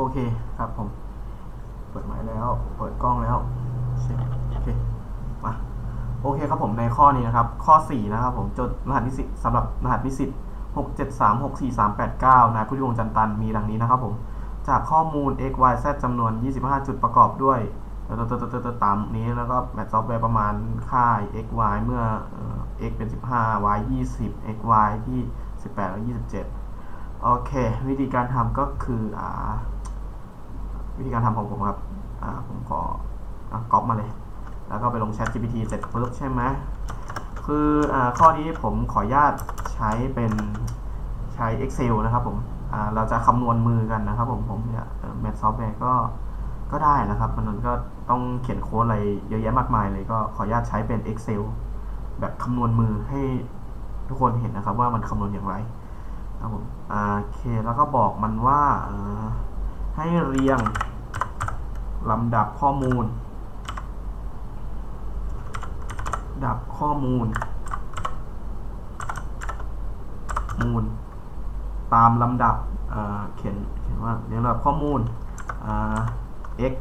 โอเคครับผม เปิดไมค์แล้ว เปิดกล้องแล้วโอเคมาโอเคครับผมในข้อนี้นะครับ ข้อ 4 นะครับผมจดรหัสนิสิตสำหรับรหัสนิสิต6736438นายพุทธิวงศ์จันตันมีดังนี้นะครับผม จากข้อมูล x y z จำนวน 25 จุดประกอบด้วยตามนี้แล้วก็แมทซอฟต์แวร์ประมาณค่า x y เมื่อ x เป็น 15 y 20 x y ที่ 18 และ27 โอเค วิธีการทำก็คืออ่า วิธีการทำของผมครับอ่าผมขออก๊อปมาเลย แล้วก็ไปลง Chat GPT เสร็จปุ๊บใช่ไหมคืออ่าข้อนี้ผมขออนุญาตใช้เป็นใช้ Excel นะครับผมอ่าเราจะคำนวณมือกันนะครับผมผมเนี่ยแมทซอฟต์แวร์ก็ก็ได้นะครับมันก็ต้องเขียนโค้ดอะไรเยอะแยะมากมายเลยก็ขออนุญาตใช้เป็น Excel แบบคำนวณมือให้ทุกคนเห็นนะครับว่ามันคำนวณอย่างไรนะครับผมโอเคแล้วก็บอกมันว่าให้เรียง ลำดับข้อมูล ดับข้อมูล มูล ตามลำดับอ่าเขียนเขียนว่าเรียงลำดับข้อมูลอ่า x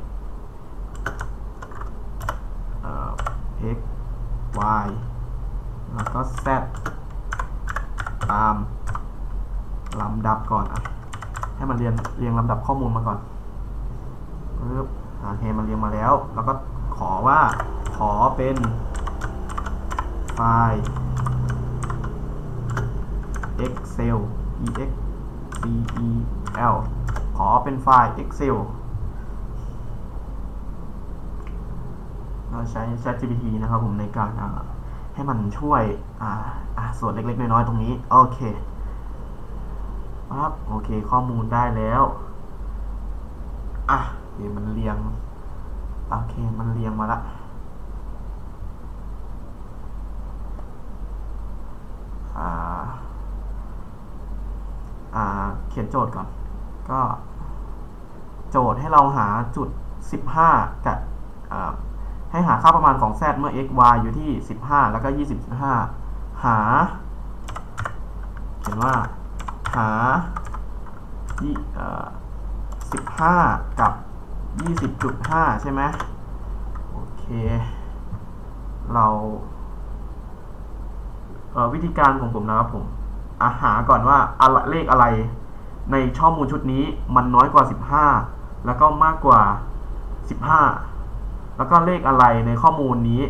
อ่า x y แล้วก็ z ตามลำดับก่อนอะให้มันเรียงเรียงลำดับข้อมูลมาก่อนปึ๊บาโอเคมันเรียงมาแล้ว แล้วก็ขอว่าขอเป็นไฟล์ excel ex c e l ขอเป็นไฟล์ excel เราใช้ ChatGPT นะครับผมในการให้มันช่วยอ่าส่วนเล็ก ๆ น้อย ๆ ตรงนี้ โอเคปั๊บโอเคข้อมูลได้แล้ว อะ เดี๋ยวมันเรียง โอเค มันเรียงมาละอ่าอ่าเขียนโจทย์ก่อน ก็ โจทย์ให้เราหาจุด 15 กับให้หาค่าประมาณของ z เมื่อ x y อยู่ที่ 15 แล้วก็ 20.5 หา เขียนว่า หา15 กับ 20.5 ใช่ไหมโอเค เราเวิธีการของผมนะครับผมอาหาก่อนว่าอะไรเลขอะไร ในช่อมูลชุดนี้มันน้อยกว่า 15 แล้วก็มากกว่า 15 แล้วก็เลขอะไรในข้อมูลนี้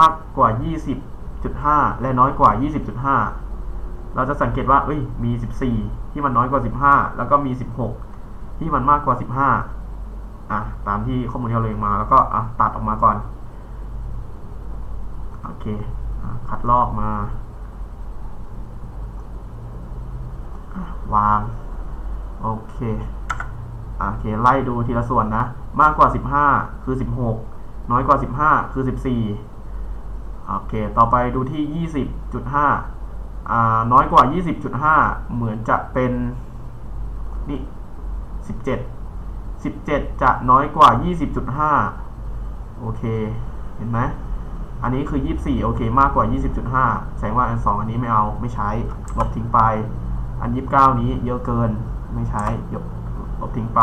มากกว่า 20.5 และน้อยกว่า 20.5 เราจะสังเกตว่าเอ้ยมี 14 ที่มันน้อยกว่า 15 แล้วก็มี 16 ที่มันมากกว่า 15 อะตามที่ข้อมูลที่เราเรียงมาแล้วก็อะตัดออกมาก่อนโอเคอคัดลอกมา วาง โอเคโอเค ไล่ดูทีละส่วนนะ มากกว่า 15 คือ 16 น้อยกว่า 15 คือ 14 โอเค ต่อไปดูที่ 20.5อ่าน้อยกว่า 20.5 เหมือนจะเป็น นี่ 17 17 จะน้อยกว่า 20.5 โอเค เห็นไหม อันนี้คือ 24 โอเค มากกว่า 20.5 แสดงว่าอัน 2 อันนี้ไม่เอา ไม่ใช้ ลบทิ้งไป อัน 29 นี้เยอะเกิน ไม่ใช้ ยก ลบทิ้งไป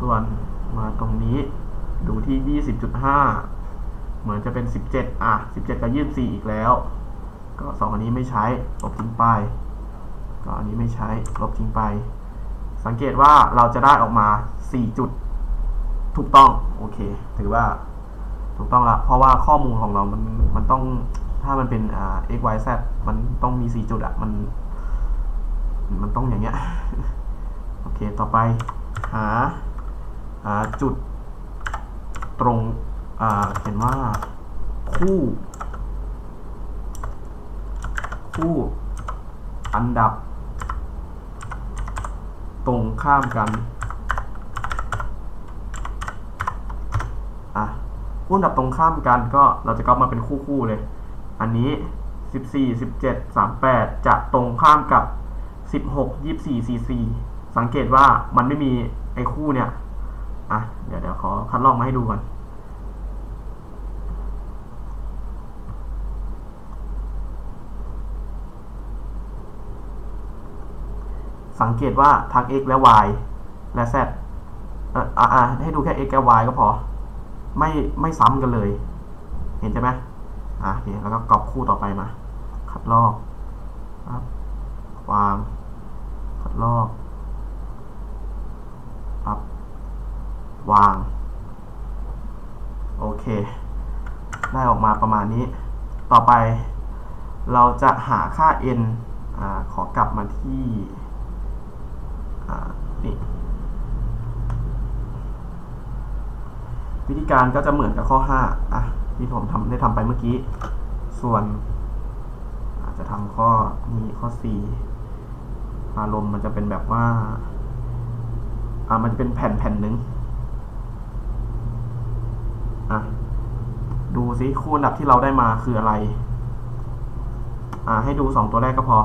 ส่วนมาตรงนี้ ดูที่ 20.5 เหมือนจะเป็น 17 อะ 17 กับ 24 อีกแล้ว ก็สองอันนี้ไม่ใช้ ลบทิ้งไป ก็อันนี้ไม่ใช้ ลบทิ้งไป สังเกตว่าเราจะได้ออกมา 4 จุดถูกต้องโอเค ถือว่าถูกต้องละเพราะว่าข้อมูลของเรามันมันต้องถ้ามันเป็นอ่า x y z มันต้องมี 4 จุดอะมัน มันต้องอย่างเงี้ยโอเคต่อไปหาหาจุดตรงอ่าเห็นว่าคู่ คู่อันดับ ตรงข้ามกันอะคู่นดับตรงข้ามกันก็เราจะก็มาเป็นคู่คู่เลย อันนี้ 14 17 38 จะตรงข้ามกับ 16 24 44 สังเกตว่ามันไม่มีไอ้คู่เนี่ยอะเดี๋ยวเดี๋ยวขอคัดลอกมาให้ดูก่อน สังเกตว่าทั้ง x และ y และ z อะอะอะให้ดูแค่ x กับ y ก็พอ ไม่ไม่ซ้ำกันเลย เห็นใช่ไหมอะโอเคแล้วก็กรอบคู่ต่อไปมา คัดลอกครับวาง คัดลอกปับวาง โอเค ได้ออกมาประมาณนี้ ต่อไปเราจะหาค่า n อ่าขอกลับมาที่ อ่านี่วิธีการก็จะเหมือนกับข้อ 5 อะ ที่ผมทำได้ทำไปเมื่อกี้ ส่วนอาจจะทำข้อนี้ข้อ 4 อารมณ์มันจะเป็นแบบว่า อ่ามันจะเป็นแผ่นแผ่นหนึ่งอะ ดูซิคู่อันดับที่เราได้มาคืออะไร อ่า ให้ดูสองตัวแรกก็พอ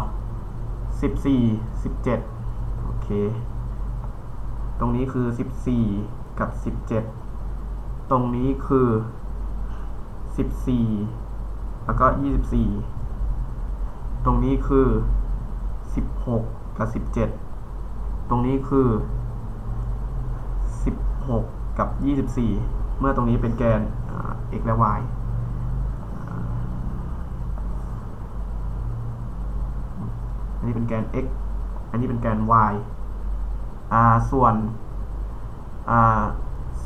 สิบสี่สิบ เค ตรงนี้คือสิบสี่กับสิบเจ็ดตรงนี้คือสิบสี่แล้วก็ยี่สิบสี่ตรงนี้คือสิบหกกับสิบเจ็ดตรงนี้คือสิบหกกับยี่สิบสี่เมื่อตรงนี้เป็นแกน x และ y อันนี้เป็นแกน x อันนี้เป็นแกน y อ่าส่วนอ่า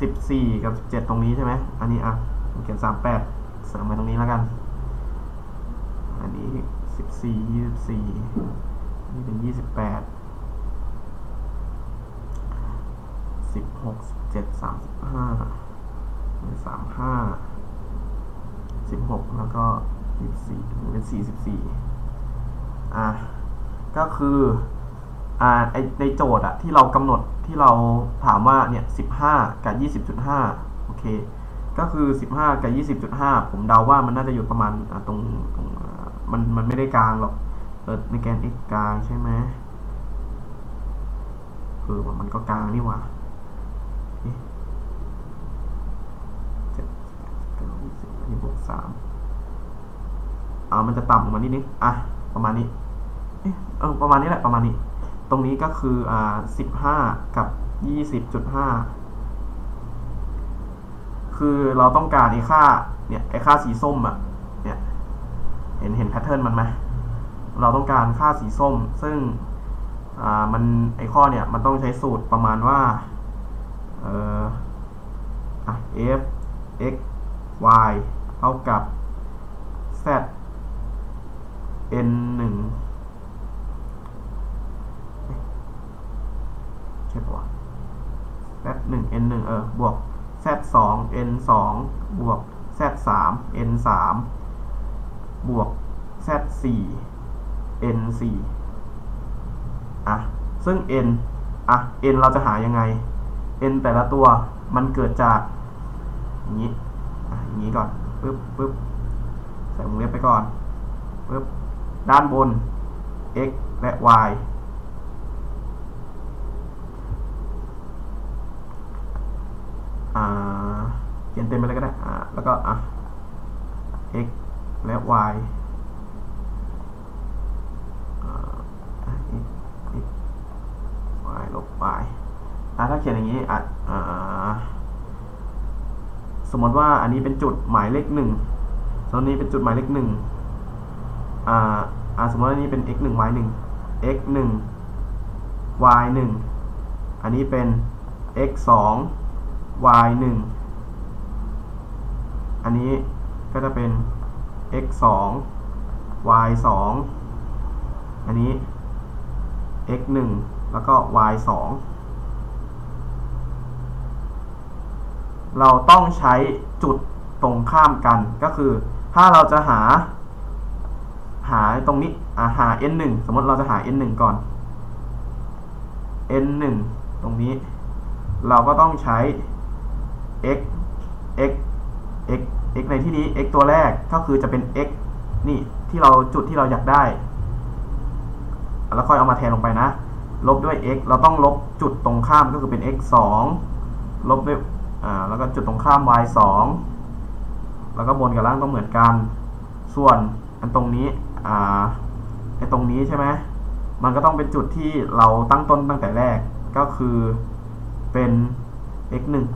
สิบสี่กับสิบเจ็ดตรงนี้ใช่ไหมอันนี้อะเขียนสามแปดเสริมไปตรงนี้แล้วกัน อันนี้สิบสี่ยี่สิบสี่นี่เป็นยี่สิบแปดสิบหกสิบเจ็ดสามสิบห้าสามห้าสิบหกแล้วก็ยี่สิบสี่เป็นสี่สิบสี่อะก็คือ อ่าไอในโจทย์อะที่เรากำหนดที่เราถามว่าเนี่ยสิบห้ากับยี่สิบจุดห้าโอเค ก็คือสิบห้ากับยี่สิบจุดห้าผมเดาว่ามันน่าจะอยู่ประมาณตรงตรงมันมันไม่ได้กลางหรอกเออในแกน x กลางใช่ไหมเออมันก็กลางนี่หว่าเจ็ดเก้าสิบอันนี้บวกสามอ่ามันจะต่ำลงมานิดนึงอะ ประมาณนี้ เออ ประมาณนี้แหละ ประมาณนี้ ตรงนี้ก็คืออ่าสิกับ20.5คือเราต้องการไอ้ค่าเนี่ยไอ้ค่าสีส้มอะเนี่ยเห็นเห็นแพทเทิร์นมันไหมเราต้องการค่าสีส้ม ซึ่งอ่ามันไอ้ข้อเนี่ยมันต้องใช้สูตรประมาณว่าเอ่ออะ f x y เท่ากับ z n 1 z หนึ่ง n หนึ่งเออบวก z สอง n สองบวก z สาม n สามบวก z สี่ n สี่อะ ซึ่ง n อะ n เราจะหายังไง n แต่ละตัวมันเกิดจาก อย่างนี้อะอย่างนี้ก่อนปึ๊บปึ๊บใส่วงเล็บไปก่อนปึ๊บด้านบน x และ y อ่าเขียนเต็มไปเลยก็ได้อ่าแล้วก็อะ x และ y อ่า x y ลบ y อะถ้าเขียนอย่างนี้อะอ่าสมมติว่าอันนี้เป็นจุดหมายเลขหนึ่งส่วนนี้เป็นจุดหมายเลขหนึ่งอ่าอ่าสมมติว่าอันนี้เป็น x หนึ่ง y หนึ่ง x หนึ่ง y หนึ่งอันนี้เป็น x สอง y หนึ่งอันนี้ก็จะเป็น x สอง y สองอันนี้ x หนึ่งแล้วก็ y สองเราต้องใช้จุดตรงข้ามกันก็คือ ถ้าเราจะหา หาตรงนี้าหา n หนึ่งสมมติเราจะหา n หนึ่งก่อน n หนึ่งตรงนี้ เราก็ต้องใช้ x x x x ในที่นี้ x ตัวแรกก็คือจะเป็น x นี่ที่เราจุดที่เราอยากได้ แล้วค่อยเอามาแทนลงไปนะ ลบด้วย x เราต้องลบจุดตรงข้ามก็คือเป็น x 2ลบด้วยอ่าแล้วก็จุดตรงข้าม y 2แล้วก็บนกับล่างต้องเหมือนกัน ส่วนอันตรงนี้อ่าไอตรงนี้ใช่ไหมมันก็ต้องเป็นจุดที่เราตั้งต้นตั้งแต่แรกก็คือเป็น x หนึ่ง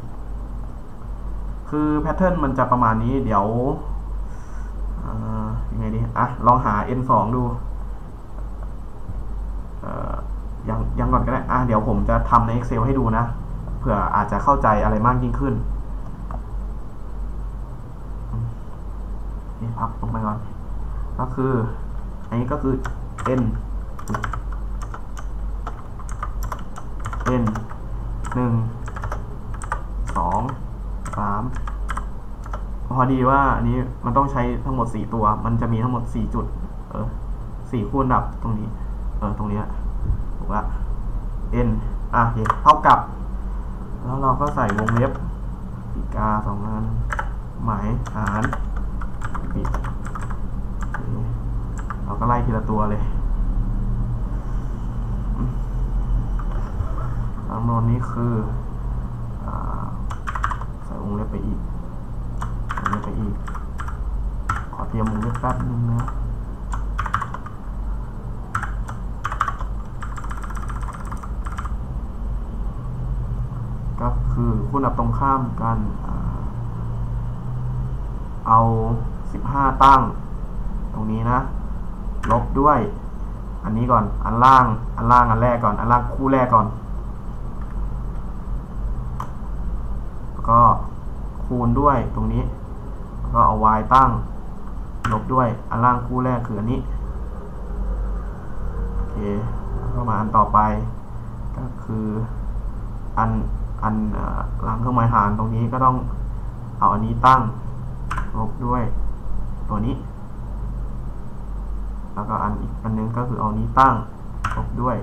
คือแพทเทิร์นมันจะประมาณนี้เดี๋ยวยังไงดีอะลองหา n สองดูยังยังก่อนก็ได้อะเดี๋ยวผมจะทำใน Excel ให้ดูนะ เผื่ออาจจะเข้าใจอะไรมากยิ่งขึ้นนี่พับลงไปก่อน ก็คือ อันนี้ก็คือ n n หนึ่ง สามพอดีว่าอันนี้มันต้องใช้ทั้งหมดสี่ตัว มันจะมีทั้งหมดสี่จุด เออสี่คูณดับตรงนี้ เออตรงนี้ถูกละ n อะเคเท่ากับ แล้วเราก็ใส่วงเล็บปีกาสองอันหมายหารปิดเคเราก็ไล่ทีละตัวเลยจำนวนนี้คืออาใส่วงเล็บ ไปอีกวงเล็บไปอีก ขอเตรียมวงเล็บแป๊บนึงนะก็คือคูณดับตรงข้ามกันเอา 15 ตั้ง ตรงนี้นะ ลบด้วย อันนี้ก่อน อันล่าง อันล่างอันแรกก่อน อันล่างคู่แรกก่อน แล้วก็ คูณด้วยตรงนี้ ก็เอา y ตั้ง ลบด้วยอันล่างคู่แรกคืออันนี้ โอเคแล้วก็มาอันต่อไป ก็คืออันอันเอ่อหลังเครื่องหมายหารตรงนี้ก็ต้องเอาอันนี้ตั้ง ลบด้วยตัวนี้ แล้วก็อันอีกอันนึงก็คือเอานี้ตั้ง ลบด้วย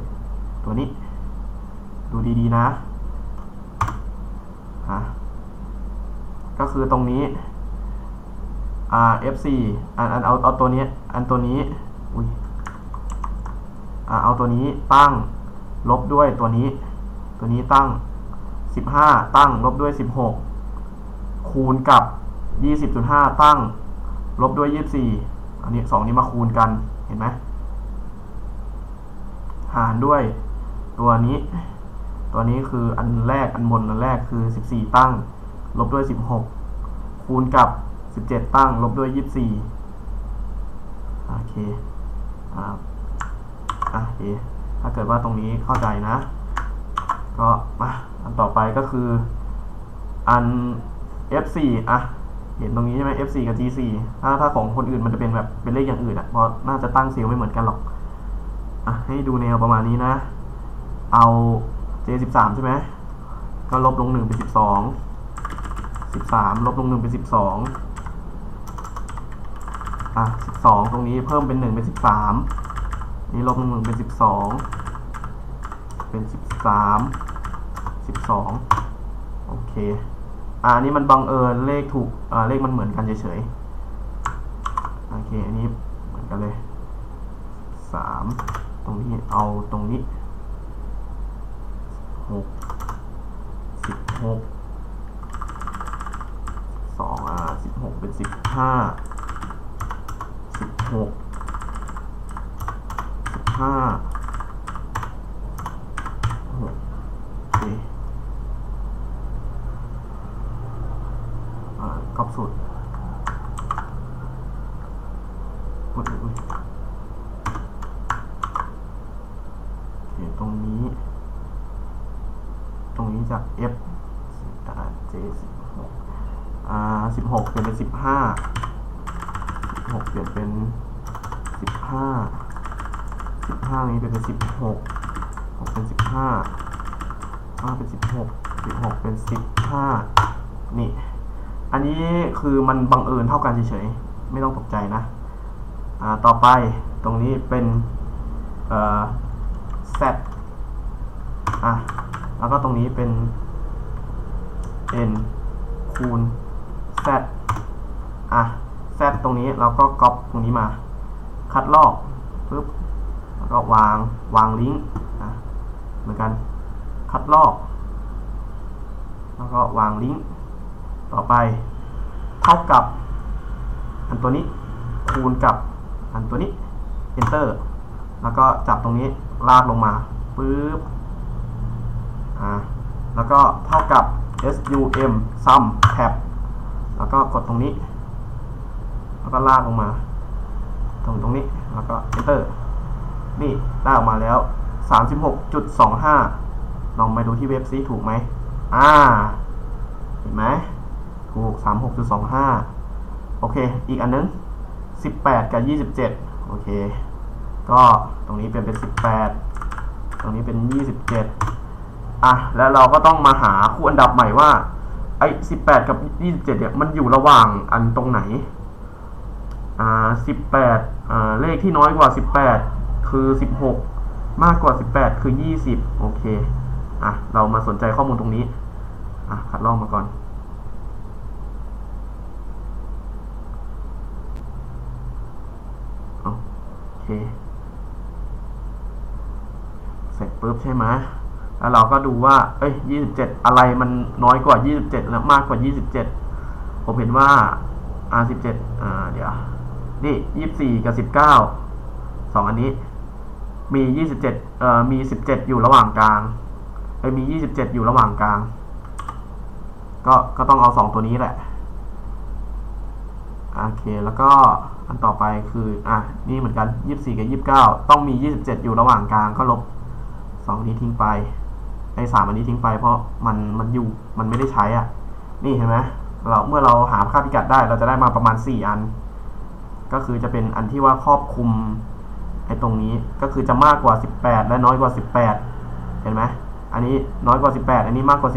ตัวนี้ ดูดีๆนะ ฮะ ก็คือตรงนี้อ่า F4 อันอันเอาเอาตัวนี้อันตัวนี้อุ้ยอ่าเอาตัวนี้ตั้งลบด้วยตัวนี้ ตัวนี้ตั้ง 15 ตั้งลบด้วย 16 คูณกับ 20.5 ตั้ง ลบด้วย 24 อันนี้สองนี้มาคูณกันเห็นไหมหารด้วยตัวนี้ ตัวนี้คืออันแรกอันบนอันแรกคือ 14 ตั้ง ลบด้วย 16 คูณกับ 17 ตั้ง ลบด้วย 24 โอเคอ่าอะโอเค ถ้าเกิดว่าตรงนี้เข้าใจนะ ก็มาอันต่อไปก็คือ อัน F4 อะ เห็นตรงนี้ใช่ไหม F4 กับ G4 ถ้าถ้าของคนอื่นมันจะเป็นแบบเป็นเลขอย่างอื่นอะ เพราะน่าจะตั้งเซลล์ไม่เหมือนกันหรอก อะ ให้ดูแนวประมาณนี้นะ เอา J13 ใช่ไหม ก็ลบลง1เป็น12 13ลบลง1เป็น12อะ12ตรงนี้เพิ่มเป็น1เป็น13นี่ลบลง1เป็น12เป็น13 12โอเคอ่านี้มันบังเอิญเลขถูกอ่าเลขมันเหมือนกันเฉยๆโอเคอันนี้เหมือนกันเลยสามตรงนี้เอาตรงนี้หกสิบหก สองอ่า สิบห้าสิบหกสิบห้าหกสี่กอบสุดอุ๊ยอุ๊ยโอเคตรงนี้ ตรงนี้จาก F อ่า J สิบ อ่าสิบหกเปลี่ยนเป็นสิบห้าหกเปลี่ยนเป็นสิบห้าสิบห้านี้เปลี่ยนเป็นสิบหกหกเป็นสิบห้าห้าเป็นสิบหกสิบหกเป็นสิบห้านี่ อันนี้คือมันบังเอิญเท่ากันเฉยๆ ไม่ต้องตกใจนะ อ่า ต่อไปตรงนี้เป็น เอ่อ z อะ แล้วก็ตรงนี้เป็น n คูณ z อะ z ตรงนี้เราก็ก๊อปตรงนี้มา คัดลอกปึ๊บแล้วก็วางวางลิงก์อะเหมือนกัน คัดลอก แล้วก็วางลิงก์ต่อไป เท่ากับ อันตัวนี้คูณกับอันตัวนี้ enter แล้วก็จับตรงนี้ลากลงมาปึ๊บอ่าแล้วก็เท่ากับ sum sum tab แล้วก็กดตรงนี้ แล้วก็ลากลงมา ตรงตรงนี้ แล้วก็ enter นี่ได้ออกมาแล้ว 36.25 ลองไปดูที่เว็บซิถูกไหมอ่า เห็นไหม ถูก 36.25 โอเค อีกอันนึง 18 กับ 27 โอเค ก็ตรงนี้เป็นเป็น 18 ตรงนี้เป็น 27 อะ แล้วเราก็ต้องมาหาคู่อันดับใหม่ว่า ไอ้18กับ27เจ็ดเนี่ยมันอยู่ระหว่างอันตรงไหน อ่า18อ่าเลขที่น้อยกว่า18คือ16มากกว่า 18 คือ 20 โอเค อะ เรามาสนใจข้อมูลตรงนี้ อะ คัดลอกมาก่อน โอเค เสร็จปุ๊บใช่ไหม แล้วเราก็ดูว่าเอ้ย27อะไรมันน้อยกว่า27แล้วมากกว่า27ผมเห็นว่า R 17อ่าเดี๋ยวนี่24กับ19สองอันนี้ มี27เอ่อมี17อยู่ระหว่างกลางเอ้ยมี27อยู่ระหว่างกลาง ก็ก็ต้องเอา2ตัวนี้แหละโอเคแล้วก็อันต่อไปคืออะนี่เหมือนกัน 24 กับ 29 ต้องมี 27 อยู่ระหว่างกลางก็ลบ 2 นี้ทิ้งไป ไอ้สามอันนี้ทิ้งไปเพราะมันมันอยู่มันไม่ได้ใช้อะ นี่เห็นไหมเราเมื่อเราหาค่าพิกัดได้เราจะได้มาประมาณ 4 อัน ก็คือจะเป็นอันที่ว่าครอบคลุมไอ้ตรงนี้ก็คือจะมากกว่า 18 และน้อยกว่า 18 เห็นไหมอันนี้น้อยกว่า 18 อันนี้มากกว่า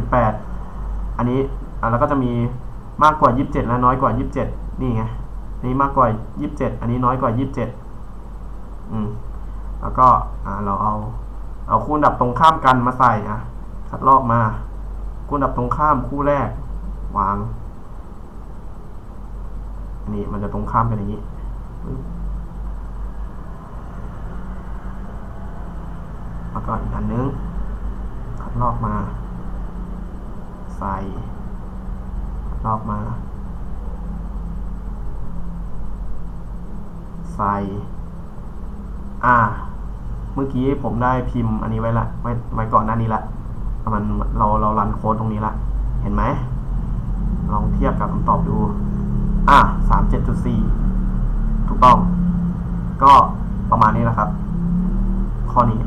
18 อันนี้อะแล้วก็จะมีมากกว่า 27 และน้อยกว่า 27 นี่ไงนนี้มากกว่า 27 อันนี้น้อยกว่า 27 อืมแล้วก็อ่าเราเอา เอาคู่ดับตรงข้ามกันมาใส่อะคัดลอกมา คู่ดับตรงข้ามคู่แรก วาง นี่มันจะตรงข้ามกันอย่างนี้แล้วก็อีกอันนึง คัดลอกมา ใส่ลอกมา ใส่ อ่า เมื่อกี้ผมได้พิมพ์อันนี้ไว้ละไว้ไว้ก่อนหน้านี้ละมันเราเรารันโค้ดตรงนี้ละ เห็นไหม ลองเทียบกับคำตอบดู อะสามเจ็ดจุดสี่ถูกต้อง ก็ประมาณนี้แหละครับ ข้อนี้